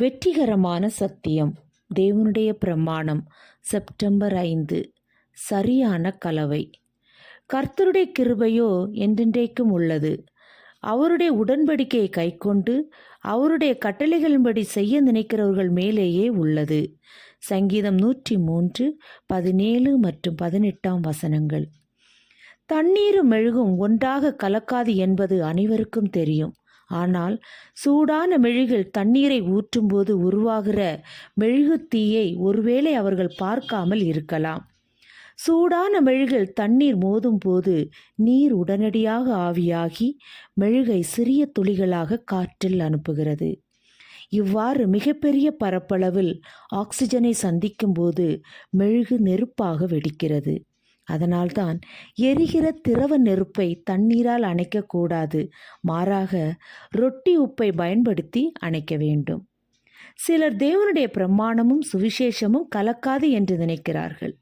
வெற்றிகரமான சத்தியம் தேவனுடைய பிரமாணம் செப்டம்பர் ஐந்து சரியான கலவை. கர்த்தருடைய கிருபையோ என்றென்றைக்கும் உள்ளது. அவருடைய உடன்படிக்கையை கைக்கொண்டு அவருடைய கட்டளைகளின்படி செய்ய நினைக்கிறவர்கள் மேலேயே உள்ளது. சங்கீதம் நூற்றி மூன்று பதினேழு மற்றும் பதினெட்டாம் வசனங்கள். தண்ணீரும் மெழுகும் ஒன்றாக கலக்காது என்பது அனைவருக்கும் தெரியும். ஆனால் சூடான மெழுகில் தண்ணீரை ஊற்றும்போது உருவாகிற மெழுகுத் தீயை ஒருவேளை அவர்கள் பார்க்காமல் இருக்கலாம். சூடான மெழுகில் தண்ணீர் மோதும் போது நீர் உடனடியாக ஆவியாகி மெழுகை சிறிய துளிகளாக காற்றில் அனுப்புகிறது. இவ்வாறு மிகப்பெரிய பரப்பளவில் ஆக்சிஜனை சந்திக்கும்போது மெழுகு நெருப்பாக வெடிக்கிறது. அதனால்தான் எரிகிற திரவ நெருப்பை தண்ணீரால் அணைக்கக்கூடாது. மாறாக ரொட்டி உப்பை பயன்படுத்தி அணைக்க வேண்டும். சிலர் தேவனுடைய பிரமாணமும் சுவிசேஷமும் கலக்காது என்று நினைக்கிறார்கள்.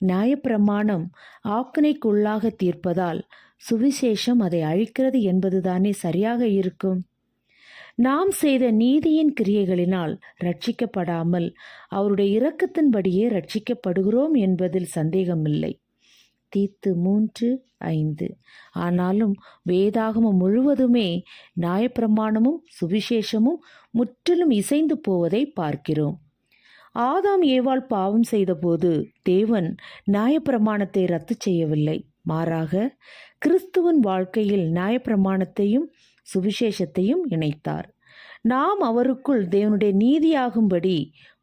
நியாயப்பிரமாணம் ஆக்கினைக்குள்ளாக தீர்ப்பதால் சுவிசேஷம் அதை அழிக்கிறது என்பதுதானே சரியாக இருக்கும்? நாம் செய்த நீதியின் கிரியைகளினால் ரட்சிக்கப்படாமல் அவருடைய இரக்கத்தின்படியே ரட்சிக்கப்படுகிறோம் என்பதில் சந்தேகமில்லை. தீத்து மூன்று ஐந்து. ஆனாலும் வேதாகமம் முழுவதுமே நியாயப்பிரமாணமும் சுவிசேஷமும் முற்றிலும் இசைந்து போவதை பார்க்கிறோம். ஆதாம் ஏவாள் பாவம் செய்தபோது தேவன் நியாயப்பிரமாணத்தை ரத்து செய்யவில்லை. மாறாக கிறிஸ்துவன் வாழ்க்கையில் நியாயப்பிரமாணத்தையும் சுவிசேஷத்தையும் இணைத்தார். நாம் அவருக்குள் தேவனுடைய நீதியாகும்படி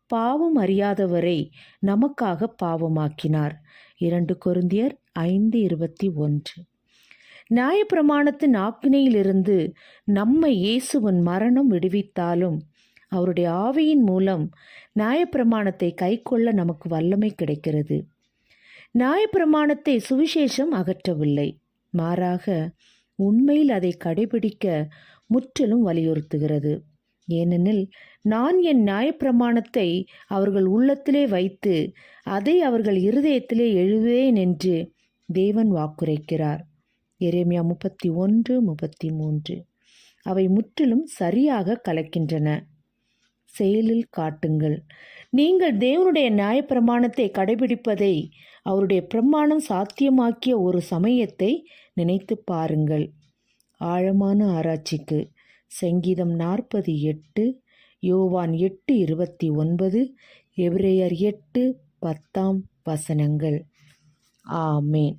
பாவம் அறியாதவரை நமக்காக பாவமாக்கினார். இரண்டு கொருந்தியர் ஐந்து இருபத்தி ஒன்று. நியாயப்பிரமாணத்தின் ஆக்கினையிலிருந்து நம்மை இயேசுவின் மரணம் விடுவித்தாலும் அவருடைய ஆவியின் மூலம் நியாயப்பிரமாணத்தை கைக்கொள்ள நமக்கு வல்லமை கிடைக்கிறது. நியாயப்பிரமாணத்தை சுவிசேஷம் அகற்றவில்லை. மாறாக உண்மையில் அதை கடைபிடிக்க முற்றிலும் வலியுறுத்துகிறது. ஏனெனில் நான் என் நியாயப்பிரமாணத்தை அவர்கள் உள்ளத்திலே வைத்து அதை அவர்கள் இருதயத்திலே எழுவேன் என்று தேவன் வாக்குரைக்கிறார். எரேமியா முப்பத்தி ஒன்று முப்பத்தி மூன்று. அவை முற்றிலும் சரியாக கலக்கின்றன. செயலில் காட்டுங்கள். நீங்கள் தேவனுடைய நியாயப்பிரமாணத்தை கடைபிடிப்பதை அவருடைய பிரமாணம் சாத்தியமாக்கிய ஒரு சமயத்தை நினைத்து பாருங்கள். ஆழமான ஆராய்ச்சிக்கு சங்கீதம் நாற்பது எட்டு யோவான் எட்டு இருபத்தி ஒன்பது எபிரேயர் எட்டு பத்தாம் வசனங்கள். ஆமேன்.